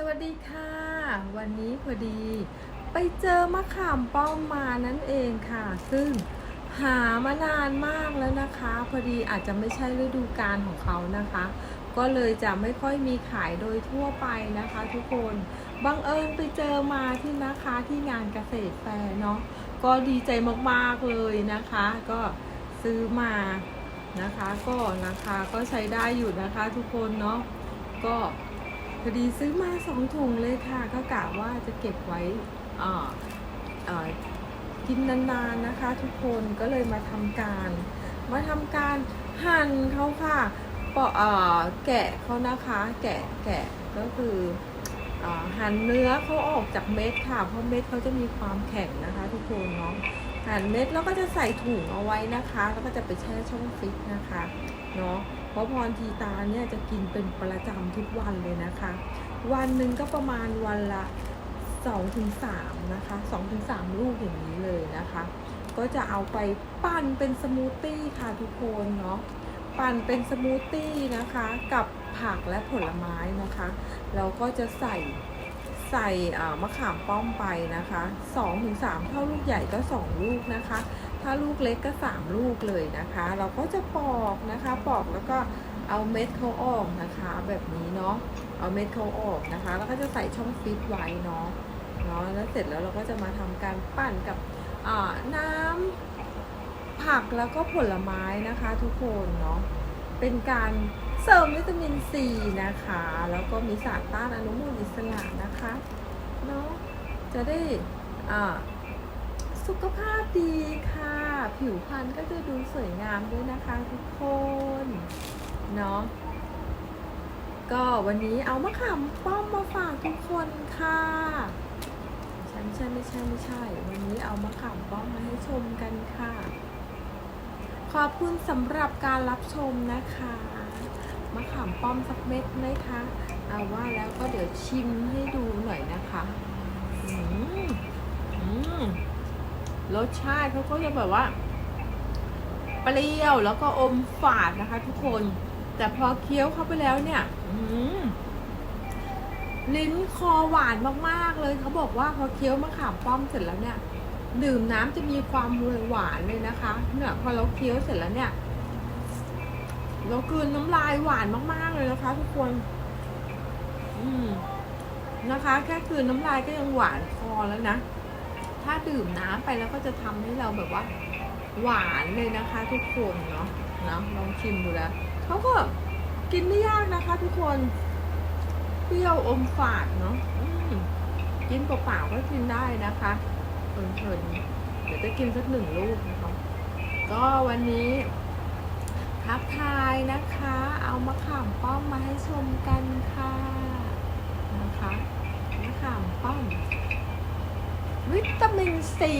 สวัสดีค่ะ วันนี้พอดีไปเจอมะขามป้อมมานั่นเองค่ะ ซึ่งหามานานมากแล้วนะคะ พอดีอาจจะไม่ใช่ฤดูกาลของเขานะคะ ก็เลยจะไม่ค่อยมีขายโดยทั่วไปนะคะ ทุกคนบังเอิญไปเจอมาที่นะคะที่งานเกษตรแฟร์เนาะก็ดีใจมากๆเลยนะคะ ก็ซื้อมานะคะ ก็ราคาก็ใช้ได้อยู่นะคะ ทุกคนเนาะก็ พอดีซื้อมาสองถุงเลยค่ะ ก็กะว่าจะเก็บไว้อ่าอ่ากินนานๆนะคะ ทุกคนก็เลยมาทำการ มาทำการหั่นเขาค่ะปอกอ่าแกะเขานะคะ แกะแกะก็คืออาหั่นเนื้อเขาออกจากเม็ดค่ะ เพราะเม็ดเขาจะมีความแข็งนะคะ ทุกคนเนาะหั่นเม็ดแล้วก็จะใส่ถุงเอาไว้นะคะ แล้วก็จะไปแช่ช่องฟิตนะคะเนาะ ราะพรทีตาเนี่ยจะกินเป็นประจำทุกวันเลยนะคะ วันหนึ่งก็ประมาณวันละ2-3ถึงนะคะ2-3ถึงลูกอย่างนี้เลยนะคะ ก็จะเอาไปปั่นเป็นสมูทตี้ค่ะทุกคนเนาะปั่นเป็นสมูทตี้นะคะ กับผักและผลไม้นะคะ เราก็จะใส่ ใส่มะขามป้อมไปนะคะ2-3เท่าลูกใหญ่ก็ 2 ลูกนะคะ ถ้าลูกเล็กก็ 3 ลูกเลยนะคะ เราก็จะปอกนะคะปอกแล้วก็เอาเม็ดเขาออกนะคะ แบบนี้เนาะเอาเม็ดเขาออกนะคะ แล้วก็จะใส่ช่องฟิตไว้เนาะเนาะแล้วเสร็จแล้วเราก็จะมาทำการปั่นกับน้ำผักแล้วก็ผลไม้นะคะทุกคนเนาะเป็นการ เสริมวิตามินซีนะคะ แล้วก็มีสารต้านอนุมูลอิสระนะคะเนาะจะได้สุขภาพดีค่ะ ผิวพรรณก็จะดูสวยงามด้วยนะคะทุกคนเนาะก็วันนี้เอามะขามป้อมมาฝากทุกคนค่ะฉันใช่ไม่ใช่ไม่ใช่ วันนี้เอามะขามป้อมมาให้ชมกันค่ะ ขอบคุณสำหรับการรับชมนะคะ มะขามป้อมสักเม็ดไหมคะเอาว่าแล้วก็เดี๋ยวชิมให้ดูหน่อยนะคะรสชาติเขาก็จะแบบว่า เปรี้ยวแล้วก็อมฝาดนะคะ ทุกคน แต่พอเคี้ยวเข้าไปแล้วเนี่ยลิ้นคอหวานมากๆเลยเขาบอกว่าพอเคี้ยวมะขามป้อมเสร็จแล้วเนี่ย ดื่มน้ำจะมีความหวานเลยนะคะเนี่ยพอเราเคี้ยวเสร็จแล้วเนี่ย เรากลืนน้ำลายหวานมาก ๆ เลยนะคะ ทุกคน อืมนะคะ แค่กลืนน้ำลายก็ยังหวานคอแล้วนะ ถ้าดื่มน้ำไปแล้วก็จะทำให้เราแบบว่า หวานเลยนะคะ ทุกคนเนาะนะลองชิมดูแล้วเขาก็กินไม่ยากนะคะ ทุกคน เปรี้ยวอมฝาดเนาะกินเปล่าๆก็กินได้นะคะเพลินๆเดี๋ยวจะกินสักหนึ่งลูกนะคะก็วันนี้ ทักทายนะคะ เอามะขามป้อมมาให้ชมกันค่ะนะคะมะขามป้อมวิตามินซี